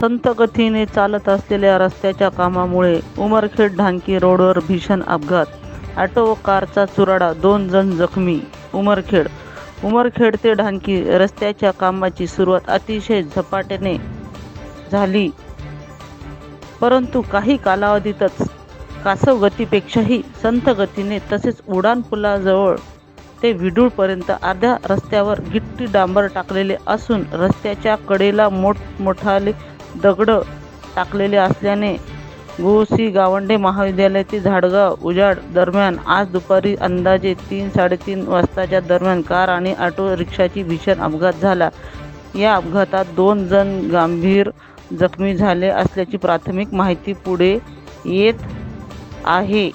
संत गतीने चालत असलेल्या रस्त्याच्या कामामुळे उमरखेड ढांकी रोडवर भीषण अपघात. ऑटो व कारचा चुराडा दोन जण जखमी उमरखेड. उमरखेड ते ढांकी रस्त्याच्या कामाची सुरुवात अतिशय झपाट्याने झाली. परंतु काही कालावधीतच कासव गतीपेक्षाही संथ गतीने तसेच उडाणपुलाजवळ ते विडूळपर्यंत अर्ध्या रस्त्यावर गिट्टी डांबर टाकलेले असून रस्त्याच्या कडेला मोठमोठाले दगड टाकलेले असल्याने गोसी गावंडे महाविद्यालयातील झाडगाव उजाड दरम्यान आज दुपारी अंदाजे तीन साडेतीन वाजताच्या दरम्यान कार आणि ऑटो रिक्षाची भीषण अपघात झाला. या अपघातात दोन जण गंभीर जखमी झाले असल्याची प्राथमिक माहिती पुढे येत आहे.